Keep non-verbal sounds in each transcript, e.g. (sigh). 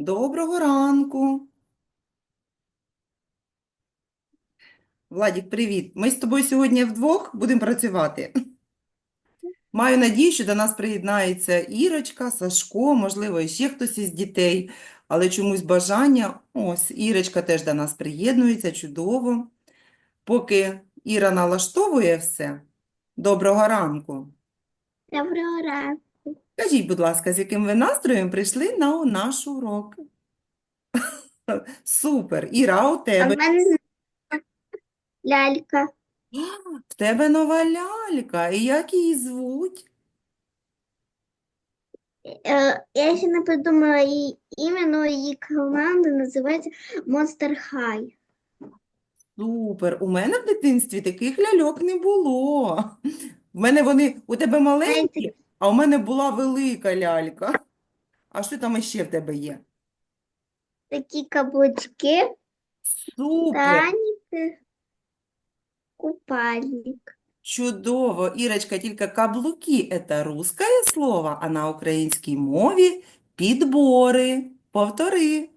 Доброго ранку. Владік, привіт. Ми з тобою сьогодні вдвох будемо працювати. Маю надію, що до нас приєднається Ірочка, Сашко, можливо, ще хтось із дітей, але чомусь бажання. Ось, Ірочка теж до нас приєднується, чудово. Поки Іра налаштовує все, доброго ранку. Доброго ранку. Скажіть, будь ласка, з яким ви настроєм прийшли на наш урок? (laughs) Супер. Іра, а у А тебе? лялька. (gasps) В тебе нова лялька. І як її звуть? Е, Я ще не придумала її ім'я, але її команда називається Monster High. Супер. У мене в дитинстві таких ляльок не було. (laughs) В мене вони у тебе маленькі, а у мене була велика лялька. А що там іще в тебе є? Такі каблучки, Супер. таніки, купальник. Чудово, Ірочка, тільки каблуки – це русское слово, а на українській мові підбори. Повтори.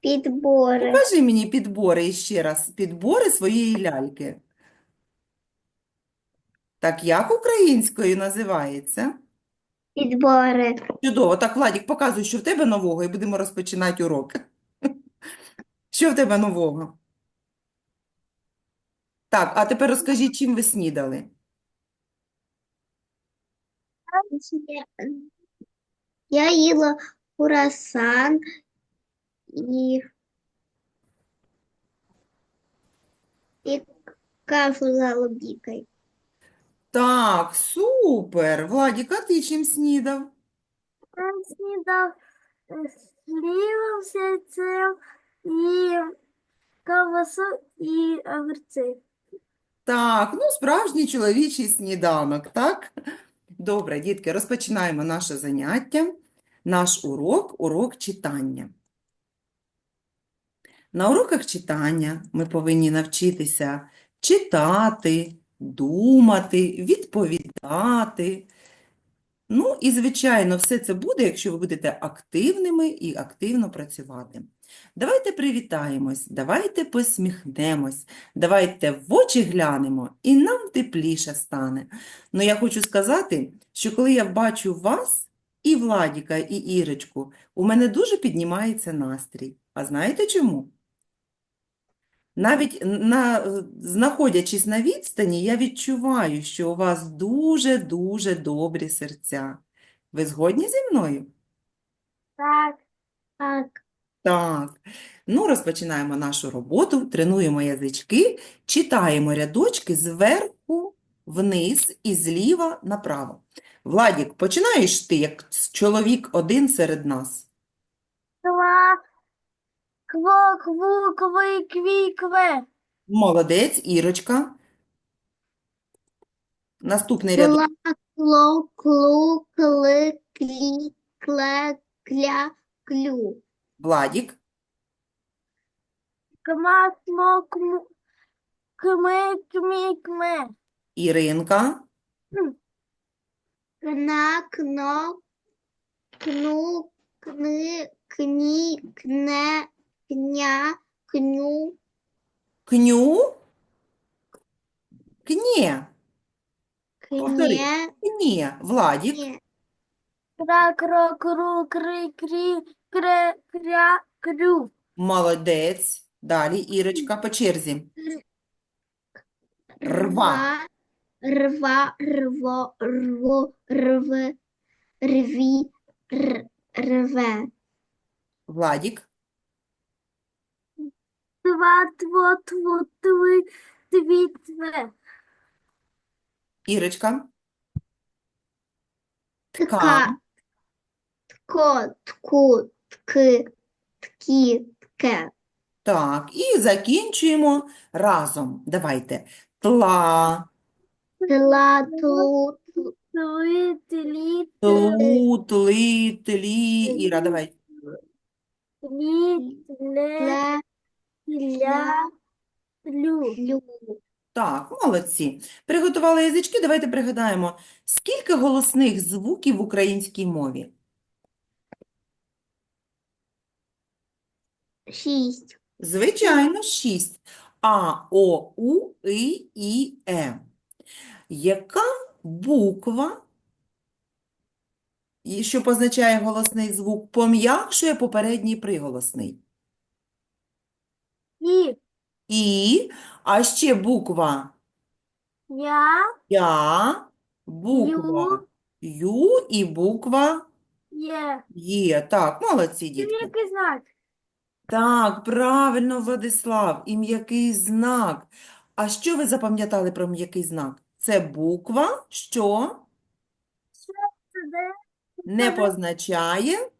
Підбори. Покажи мені підбори ще раз. Підбори своєї ляльки. Так як українською називається? Підбори. Чудово. Так, Владік, показуй, що в тебе нового, і будемо розпочинати урок. Що в тебе нового? Так, а тепер розкажіть, чим ви снідали? Я їла курасан і, і кашу з голубікою. Так, супер. Владік, а ти чим снідав? Я снідав хлібом, сельцем і ковбасу і огурці. Так, ну справжній чоловічий сніданок, так? Добре, дітки, розпочинаємо наше заняття, наш урок, урок читання. На уроках читання ми повинні навчитися читати, думати, відповідати. Ну і, звичайно, все це буде, якщо ви будете активними і активно працювати. Давайте привітаємось, давайте посміхнемось, давайте в очі глянемо, і нам тепліше стане. Ну, я хочу сказати, що коли я бачу вас, і Владіка, і Ірочку, у мене дуже піднімається настрій. А знаєте чому? Навіть на, знаходячись на відстані, я відчуваю, що у вас дуже-дуже добрі серця. Ви згодні зі мною? Так, так. Так. Ну, розпочинаємо нашу роботу, тренуємо язички, читаємо рядочки зверху вниз і зліва направо. Владік, починаєш ти, як чоловік один серед нас. Ква, кво, кву, кви, кві, кве. Молодець, Ірочка. Наступний рядок. Кла, кло, клу, кли, клі, кле, кля, клю. Владік. Кма, кмо, кму, кми, кмі, кме. Іринка. Кна, кно, кну, кни, кні, кне, кня, кню. Кню. Кнє. Повтори. Кне, кне. Кра, кро, кру, кри, крі, кре, кря, крю. Молодець. Далі, Ірочка, по черзі. Рва. Рва, рво, рво, рве, рві, р, рве. Владік. Тва, тво, тво, тви, тві, тве. Ірочка. Тка, Ткан. тко, тку, тки, ткі, тке. Так, і закінчуємо разом. Давайте. Тла, Тла, тлу, тли, тлі, тлу, тли, тлі. Іра, давай. тлі, тле, тлю. Тлю. Так, молодці. Приготували язички, давайте пригадаємо, скільки голосних звуків в українській мові? Шість. Звичайно, шість. А, О, У, И, І, Е. Яка буква, що позначає голосний звук, пом'якшує попередній приголосний? І. І, а ще буква Я. Я, буква Ю і буква Є. Є. Так, молодці, дітки. Який знак? Так, правильно, Владислав, і м'який знак. А що ви запам'ятали про м'який знак? Це буква, що Це де не позначає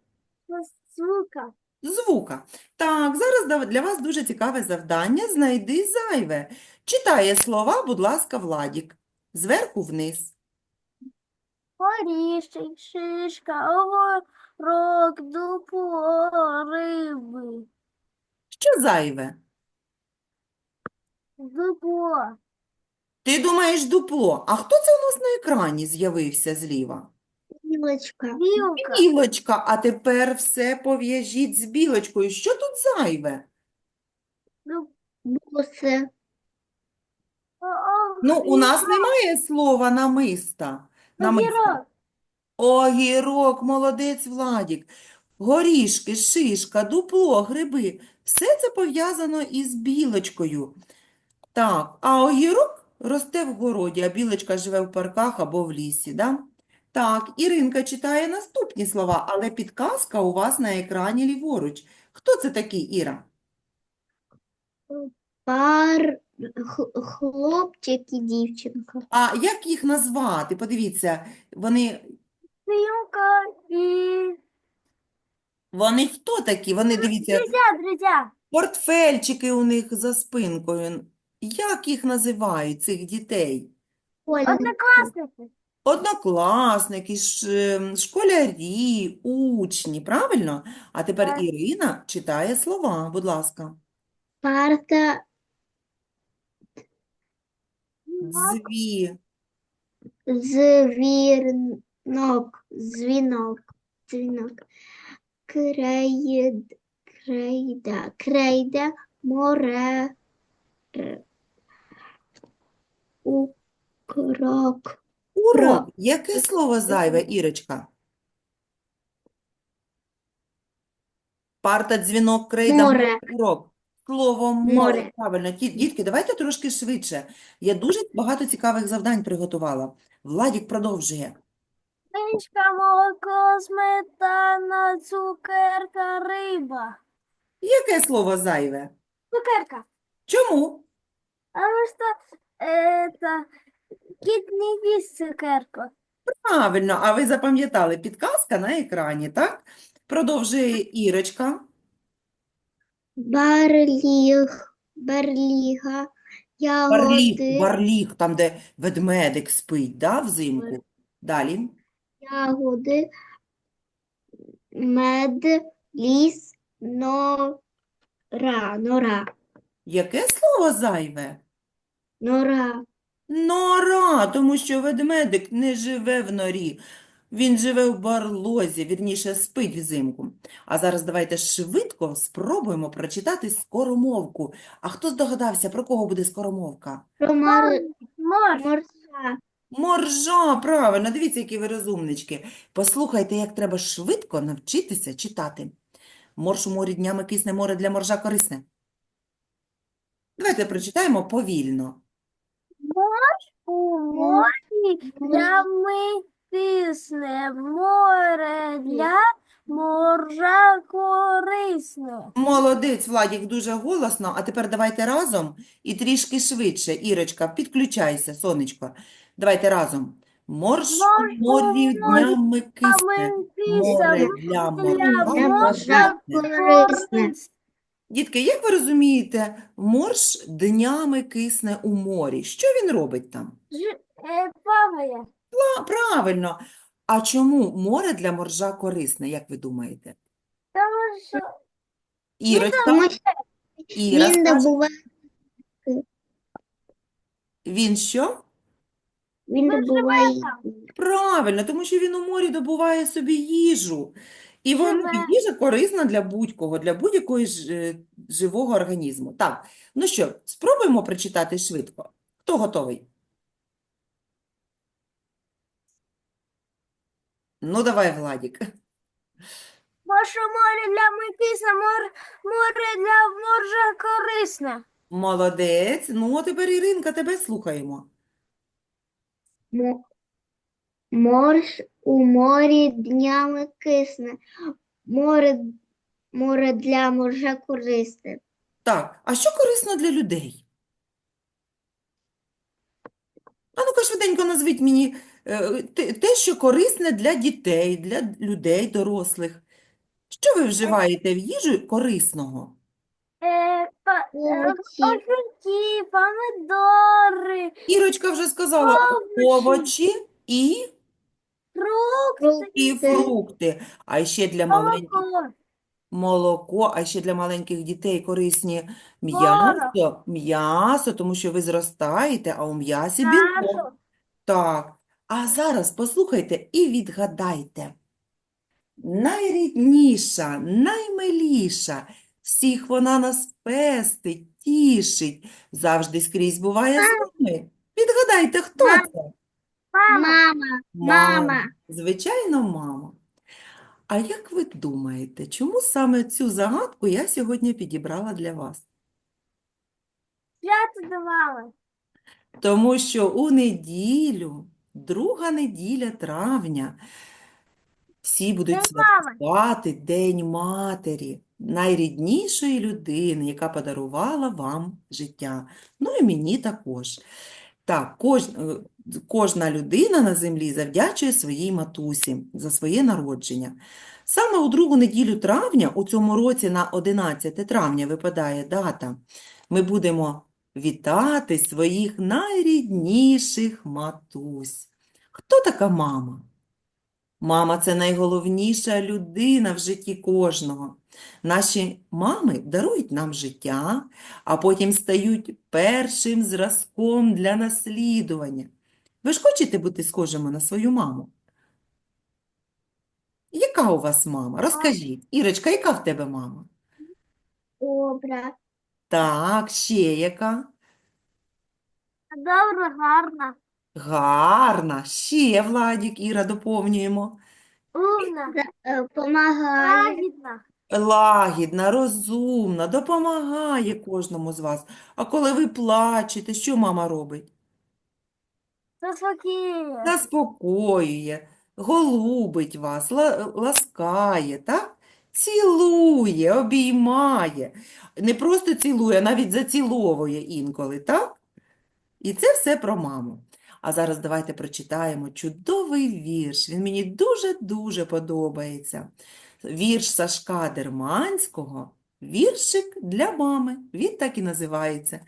звука. Звука. Так, зараз для вас дуже цікаве завдання. Знайди зайве. Читає слова, будь ласка, Владік. Зверху вниз. Горішик, шишка, огорок, дупло, риби. Що зайве? Дупло. Ти думаєш дупло. А хто це у нас на екрані з'явився зліва? Білочка. Білка. Білочка, а тепер все пов'яжіть з білочкою. Що тут зайве? Буси. Ну, у нас немає слова намиста. Намиста. Огірок, молодець Владік. Горішки, шишка, дупло, гриби. Все це пов'язано із білочкою. Так, а огірок росте в городі, а білочка живе в парках або в лісі, да? Так, Іринка читає наступні слова, але підказка у вас на екрані ліворуч. Хто це такий, Іра? Пар, х- хлопчик і дівчинка. А як їх назвати? Подивіться, вони, Симка і вони хто такі? Вони, дивіться, друзья, друзья. портфельчики у них за спинкою. Як їх називають, цих дітей? Однокласники. Однокласники, ш- школярі, учні, правильно? А тепер Так. Ірина читає слова, будь ласка. Парта, Зві, звірнок, дзвінок, дзвінок. Крейд, крейда, крейда, море, р- укрок. Урок. Яке слово зайве, Ірочка? Парта, дзвінок, крейда, Море. урок. Слово море. Море. Правильно. Ті- Дітки, давайте трошки швидше. Я дуже багато цікавих завдань приготувала. Владік продовжує. Річка, молоко, сметана, цукерка, риба. Яке слово зайве? Цукерка. Чому? Потому что это кит не ест цукерку. Правильно, а ви запам'ятали, підказка на екрані, так? Продовжує Ірочка. Барліг, барліга, Барліг, ягоди, барліг, там, де ведмедик спить, да, взимку. Далі. ягоди, мед, ліс, нора, нора, Яке слово зайве? нора. Нора, тому що ведмедик не живе в норі. Він живе в барлозі, вірніше, спить взимку. А зараз давайте швидко спробуємо прочитати скоромовку. А хто здогадався, про кого буде скоромовка? Про Мор, морса. Моржа, правильно, дивіться, які ви розумнички. Послухайте, як треба швидко навчитися читати. Морж у морі днями кисне, море для моржа корисне. Давайте прочитаємо повільно. У морі для тисне, море для моржа корисне. Молодець, Владік, дуже голосно. А тепер давайте разом і трішки швидше. Ірочка, підключайся, сонечко. Давайте разом. Морж у морі днями кисне, море для моржа корисне. Дітки, як ви розумієте, морж днями кисне у морі. Що він робить там? Е, Плаває. Правильно. А чому море для моржа корисне, як ви думаєте? Тому що Ірочка, Тому що Іра він скаже, добуває, він що? він добуває Правильно, тому що він у морі добуває собі їжу. І вона їжа корисна для будь-кого, для будь-якого е, живого організму. Так, ну що, спробуємо прочитати швидко. Хто готовий? Ну, давай, Владік. Що море для Микиса, море, море для моржа корисне. Молодець. Ну, а тепер, Іринка, тебе слухаємо. Морж у морі днями кисне. Море, море для моржа корисне. Так, а що корисно для людей? А ну-ка, швиденько назвіть мені е, те, що корисне для дітей, для людей, дорослих. Що ви вживаєте в їжу корисного? Е, Овочі. огірки, помидори, Ірочка вже сказала овочі і, фрукти, і фрукти. А ще для маленьких молоко. молоко, а ще для маленьких дітей корисні м'ясо, м'ясо, тому що ви зростаєте, а у м'ясі білок. Так, а зараз послухайте і відгадайте. Найрідніша, наймиліша, всіх вона нас пестить, тішить, завжди скрізь буває з нами. Відгадайте, хто це? Мама. Мама. Звичайно, мама. А як ви думаєте, чому саме цю загадку я сьогодні підібрала для вас? Свято давала. Тому що у неділю, друга неділя травня, всі будуть святкувати День Матері, найріднішої людини, яка подарувала вам життя. Ну і мені також. Так, кож, е, кожна людина на землі завдячує своїй матусі за своє народження. Саме у другу неділю травня, у цьому році на 11 травня випадає дата, ми будемо вітати своїх найрідніших матусь. Хто така мама? Мама – це найголовніша людина в житті кожного. Наші мами дарують нам життя, а потім стають першим зразком для наслідування. Ви ж хочете бути схожими на свою маму? Яка у вас мама? Розкажіть. Ірочка, яка в тебе мама? Добре. Так, ще яка? Добре, гарно. Гарна. Ще, Владік, Іра, доповнюємо. Умна. Помагає. Лагідна. Лагідна, розумна, допомагає кожному з вас. А коли ви плачете, що мама робить? Заспокіює. Заспокоює, голубить вас, ла- ласкає, так? Цілує, обіймає. Не просто цілує, а навіть заціловує інколи, так? І це все про маму. А зараз давайте прочитаємо чудовий вірш. Він мені дуже-дуже подобається. Вірш Сашка Дерманського «Віршик для мами». Він так і називається.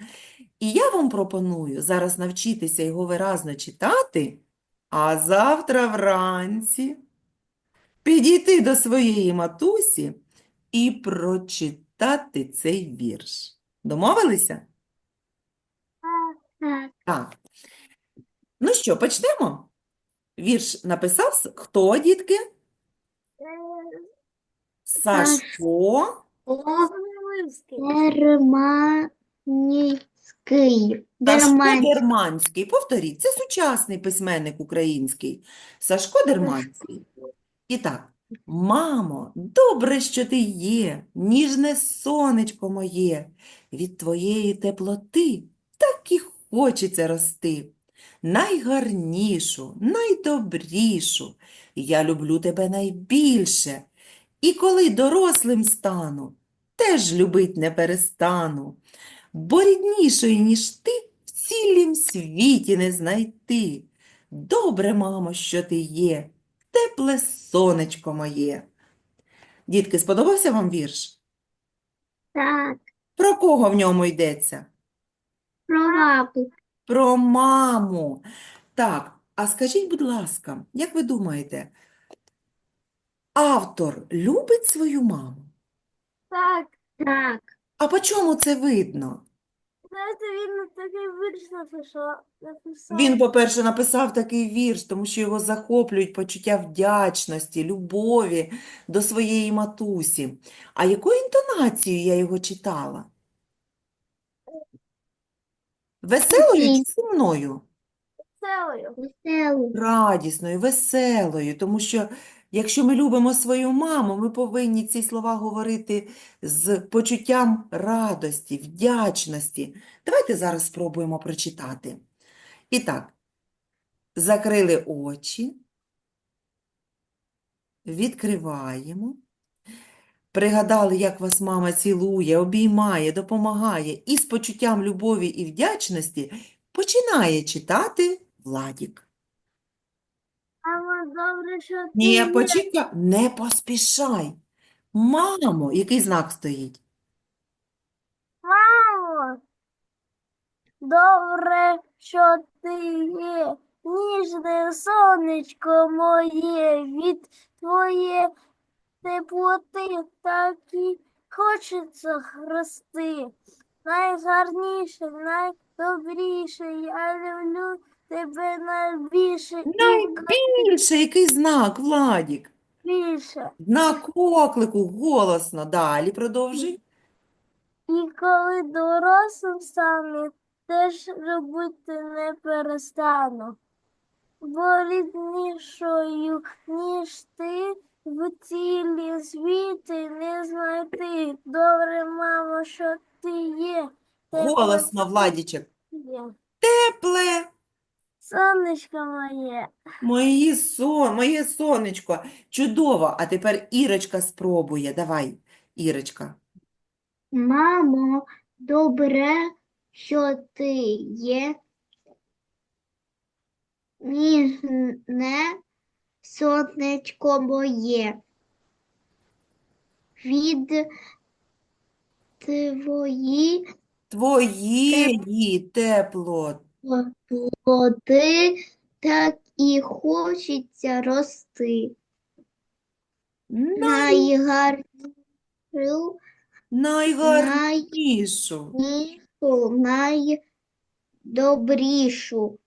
І я вам пропоную зараз навчитися його виразно читати, а завтра вранці підійти до своєї матусі і прочитати цей вірш. Домовилися? Так. Ну що, почнемо? Вірш написав хто, дітки? Сашко. Сміливський. Сашко. Дерманський. Повторіть, це сучасний письменник український. Сашко Дерманський. І так. Мамо, добре, що ти є, ніжне сонечко моє. Від твоєї теплоти так і хочеться рости. Найгарнішу, найдобрішу. Я люблю тебе найбільше. І коли дорослим стану, теж любить не перестану. Бо ріднішої, ніж ти, в цілім світі не знайти. Добре, мамо, що ти є, тепле сонечко моє. Дітки, сподобався вам вірш? Так. Про кого в ньому йдеться? Про лапу. Про маму. Так, а скажіть, будь ласка, як ви думаєте, автор любить свою маму? Так. Так. А по чому це видно? Знаєте, він такий вірш написав. написав. Він, по-перше, написав такий вірш, тому що його захоплюють почуття вдячності, любові до своєї матусі. А якою інтонацією я його читала? Веселою чи сумною? Целою. Веселу. Радісною, веселою, тому що якщо ми любимо свою маму, ми повинні ці слова говорити з почуттям радості, вдячності. Давайте зараз спробуємо прочитати. І так, закрили очі, відкриваємо. Пригадали, як вас мама цілує, обіймає, допомагає і з почуттям любові і вдячності починає читати Владік. Мамо, добре, що ти Ні, почекай, не поспішай. Мамо, який знак стоїть? Мамо, добре, що ти є. Ніжне сонечко моє, від твоєї теплоти так і хочеться рости. Найгарніше, найдобріше, я люблю тебе найбільше Найбільше, який знак, Владік? найбільше. Знак оклику, голосно. Далі продовжуй. І коли дорослим стану, теж любити не перестану. Бо ріднішою, ніж ти, в цілі світі не знайти. Добре, мамо, що ти є. Тепле Голосно, Владічек. є. Тепле. Сонечко моє. Мої сон, моє сонечко. Чудово. А тепер Ірочка спробує. Давай, Ірочка. Мамо, добре, що ти є. Ніжне сонечко моє. Від твої Твоєї тепло. так і хочеться рости. Найгарнішу, Найгарнішу. найдобрішу.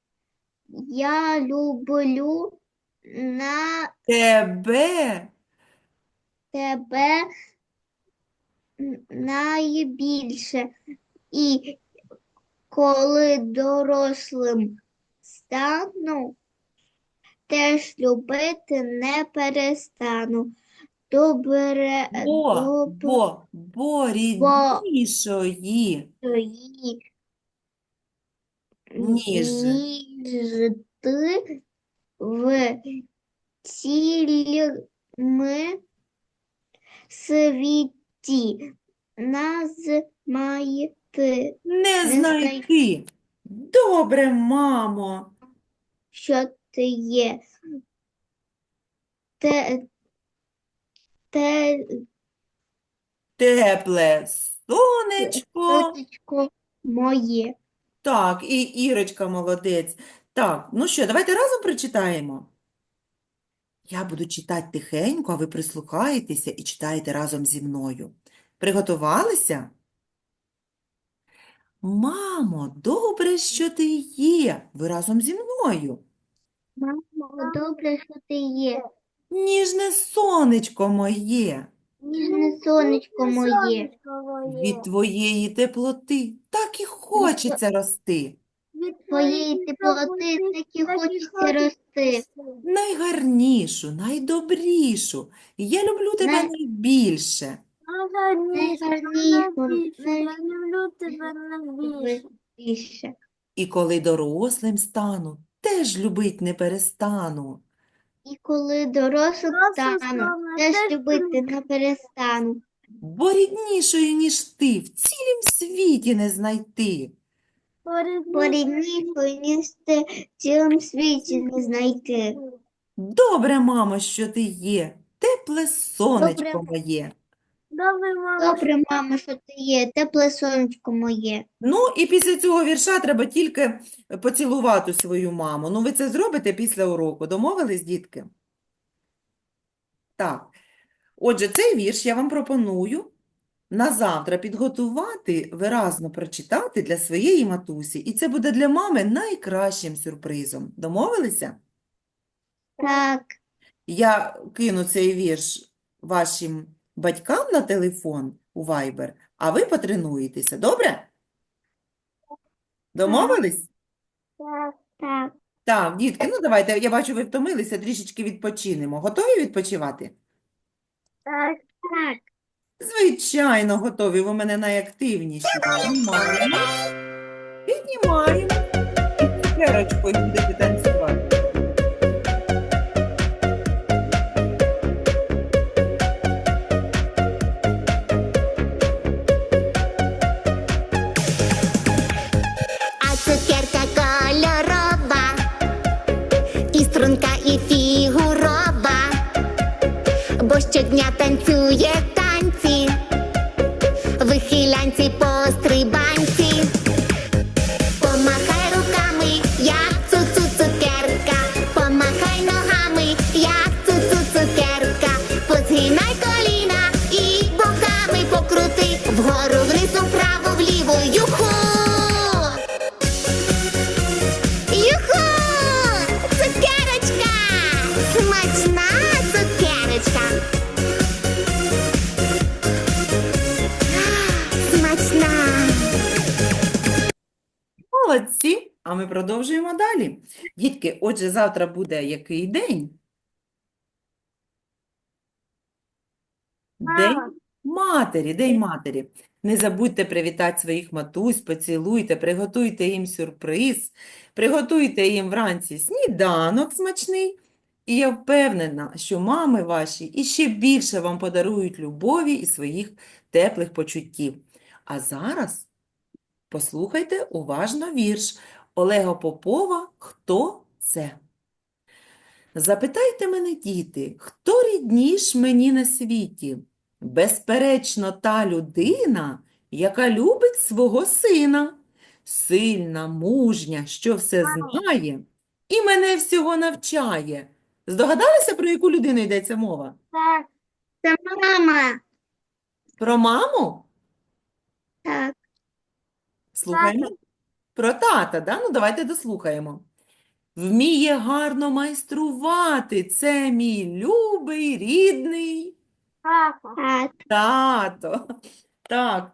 Я люблю на Тебе. тебе найбільше. І коли дорослим стану, теж любити не перестану. Добре, Бо, добре. бо, бо ріднішої. Ніж. ніж ти в цілому світі назмаєте, Не Не знайти. Добре, мамо. що ти є. Те, те, Тепле сонечко. сонечко моє. Так, і Ірочка молодець. Так, ну що, давайте разом прочитаємо. Я буду читати тихенько, а ви прислухаєтеся і читаєте разом зі мною. Приготувалися? Мамо, добре, що ти є. Ви разом зі мною. Мамо, добре, що ти є. Ніжне сонечко моє, Ніжне сонечко моє. Від твоєї теплоти так і хочеться рости. Від Твоєї теплоти так і хочеться рости. Найгарнішу, найдобрішу. Я люблю тебе Най- найбільше. Найгарніше, Найгарнішу, найбільше, я люблю тебе найбільше. Більше. І коли дорослим стану, теж любить не перестану. І коли дорослим Дорослим стану, стану, теж теж любити не перестану. Бо ріднішою, ніж ти, в цілім світі не знайти. Ріднішої, ніж в цілому світі не знайти. Добре, мамо, що ти є, тепле сонечко Добре. моє. Добре, мамо, Добре, мамо, що ти є, тепле сонечко моє. Ну, і після цього вірша треба тільки поцілувати свою маму. Ну, ви це зробите після уроку. Домовились, дітки? Так. Отже, цей вірш я вам пропоную на завтра підготувати, виразно прочитати для своєї матусі. І це буде для мами найкращим сюрпризом. Домовилися? Так. Я кину цей вірш вашим батькам на телефон у Viber, а ви потренуєтеся, добре? Домовились? Так. Так. Так, дітки, ну давайте, я бачу, ви втомилися, трішечки відпочинемо. Готові відпочивати? Так. Так. Звичайно, готові, ви мене найактивніші. Піднімаємо, піднімаємо. І цукерочкою будете танцювати. А цукерка кольорова, і струнка, і фігурова, бо щодня танцює People. А ми продовжуємо далі. Дітки, отже, завтра буде який день? День матері, День матері. Не забудьте привітати своїх матусь, поцілуйте, приготуйте їм сюрприз, приготуйте їм вранці сніданок смачний. І я впевнена, що мами ваші іще більше вам подарують любові і своїх теплих почуттів. А зараз послухайте уважно вірш Олега Попова «Хто це?». Запитайте мене, діти, хто рідніш мені на світі? Безперечно, та людина, яка любить свого сина, сильна, мужня, що все знає і мене всього навчає. Здогадалися, про яку людину йдеться мова? Так. Це мама. Про маму? Так. Слухаємо. Про тата, да? Ну, давайте дослухаємо. Вміє гарно майструвати. Це мій любий, рідний тато. Так.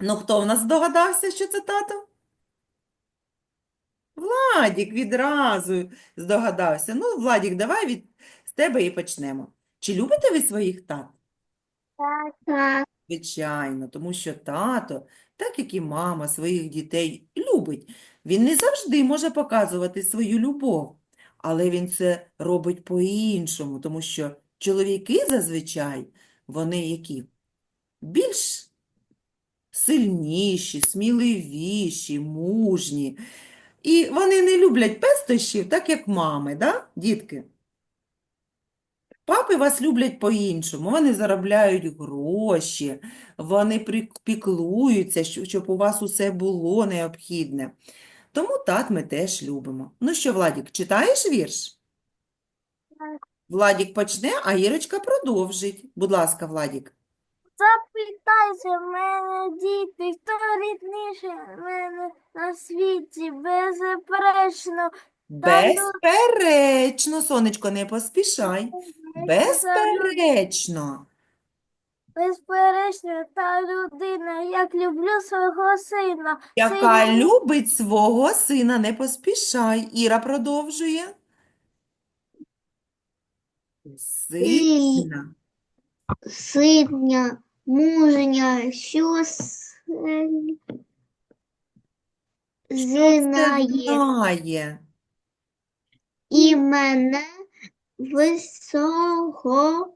Ну, хто в нас здогадався, що це тато? Владік відразу здогадався. Ну, Владік, давай від з тебе і почнемо. Чи любите ви своїх тат? Так. Звичайно, тому що тато, так як і мама своїх дітей, любить. Він не завжди може показувати свою любов, але він це робить по-іншому, тому що чоловіки зазвичай, вони які? Більш сильніші, сміливіші, мужні. І вони не люблять пестощів, так як мами, да, дітки? Папи вас люблять по-іншому. Вони заробляють гроші, вони піклуються, щоб у вас усе було необхідне. Тому тат ми теж любимо. Ну що, Владік, читаєш вірш? Так. Владік почне, а Ірочка продовжить. Будь ласка, Владік. Запитайся мене, діти, хто рідніше мене на світі, безперечно, Безперечно, сонечко, не поспішай. Безперечно. безперечно, та людина, як люблю свого сина, Яка Сильна- любить свого сина, не поспішай. Іра продовжує. Сильна. Сильня, мужня, що с- знає знає. І мене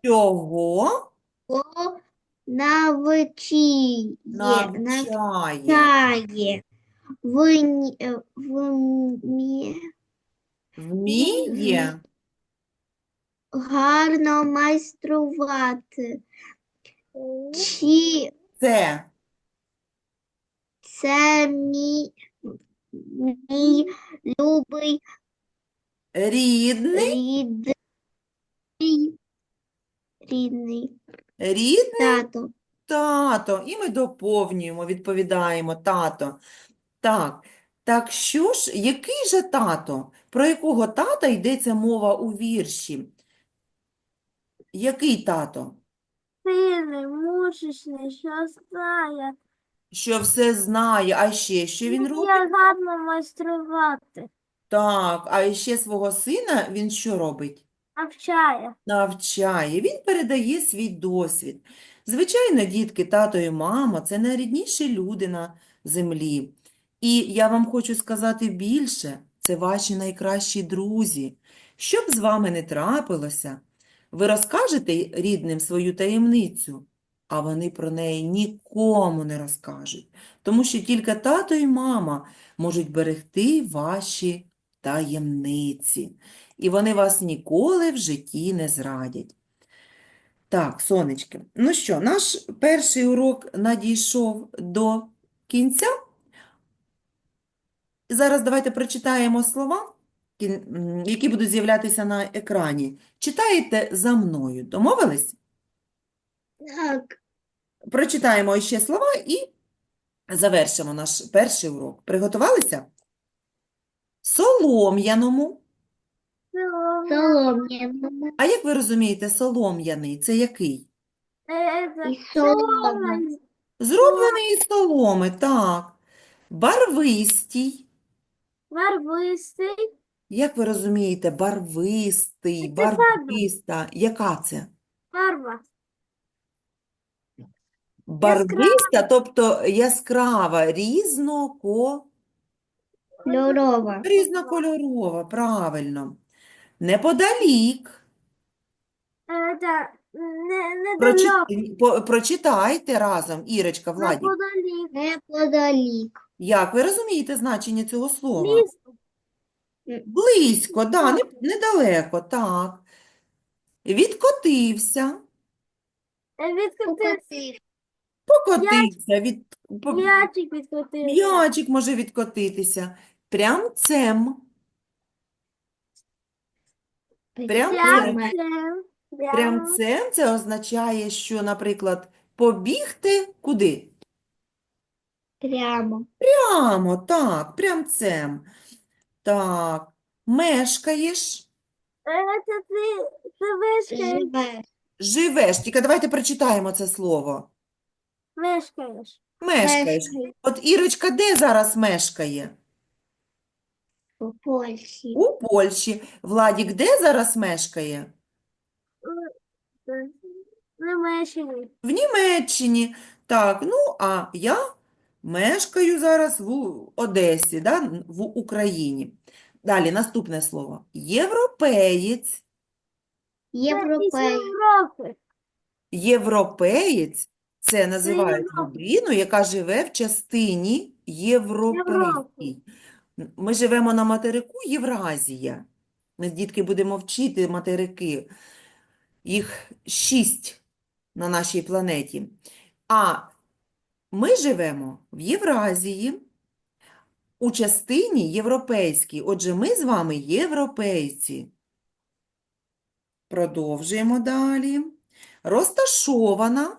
Чого? навчіє, навчає. навчає, Вмі- вміє? Вміє? Гарно майструвати. Чи це? це мій, мій любий рідний, рідний, рідний рідний тато? Тато. І ми доповнюємо, відповідаємо тато. Так. Так що ж, який же тато? Про якого тата йдеться мова у вірші? Який тато? Сильний, мушечний, що знає. Що все знає, а ще що він робить? Я гарно майструвати. Так, а ще свого сина він що робить? Навчає. Навчає, він передає свій досвід. Звичайно, дітки, тато і мама – це найрідніші люди на землі. І я вам хочу сказати більше, це ваші найкращі друзі. Що б з вами не трапилося, ви розкажете рідним свою таємницю, а вони про неї нікому не розкажуть, тому що тільки тато і мама можуть берегти ваші таємниці і вони вас ніколи в житті не зрадять. Так, сонечки. Ну що, наш перший урок надійшов до кінця. Зараз давайте прочитаємо слова, які будуть з'являтися на екрані. Читаєте за мною. Домовились? Так. Прочитаємо ще слова і завершимо наш перший урок. Приготувалися? Солом'яному. Солом'яному А як ви розумієте, солом'яний це який? і солома. Зроблений із соломи, так. Барвистій. Барвистий. Як ви розумієте, барвистий, барвиста. Яка це? Барва. Барвиста, тобто яскрава, різноко... Кольорова. різнокольорова, правильно. Неподалік. Е, та, не, не Прочи- по- Прочитайте разом, Ірочка, Владік. Неподалік. Неподалік. Як ви розумієте значення цього слова? Місто. Близько, да, не, недалеко, так. Відкотився, Е, покотився, від, по- М'ячик відкотив. м'ячик може відкотитися. Прямцем, прямцем. Прям. Прямцем це означає, що, наприклад, побігти куди? Прямо. Прямо, так, прямцем. Так, мешкаєш, Е, Це ти, ти вишкаєш. Живе. живеш. Тільки давайте прочитаємо це слово. Мешкаєш. Мешкаєш. От Ірочка де зараз мешкає? У Польщі. У Польщі. Владік де зараз мешкає? Е, Не. В Німеччині. Так, ну, а я мешкаю зараз в Одесі, да, в Україні. Далі, наступне слово. Європеєць. Європей. Європеєць – це називають людину, яка живе в частині європейській. Ми живемо на материку Євразія. Ми, дітки, будемо вчити материки. Їх шість на нашій планеті. А ми живемо в Євразії, у частині європейській. Отже, ми з вами європейці. Продовжуємо далі. Розташована.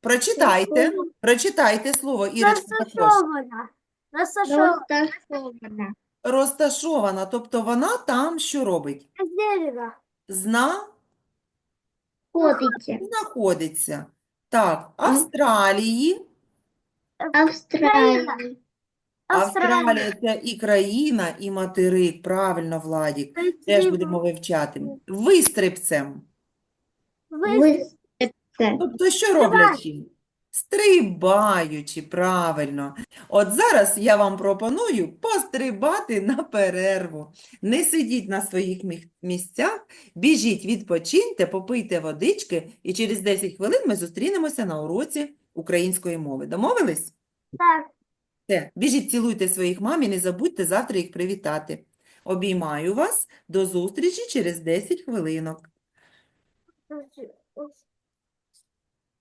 Прочитайте. Прочитайте слово, Ірочка, також. розташована. Розташована. Розташована. Розташована, тобто вона там що робить? Дерево. Зна, Ходиться. знаходиться. Так, Австралії. Австралії. Австралія – це і країна, і материк. Правильно, Владік. Теж будемо вивчати. Вистрибцем. Ви- Тобто, що роблячи? Стрибаючи, правильно. От зараз я вам пропоную пострибати на перерву. Не сидіть на своїх місцях, біжіть, відпочиньте, попийте водички, і через 10 хвилин ми зустрінемося на уроці української мови. Домовились? Так. Все, біжіть, цілуйте своїх мам і не забудьте завтра їх привітати. Обіймаю вас. До зустрічі через 10 хвилинок.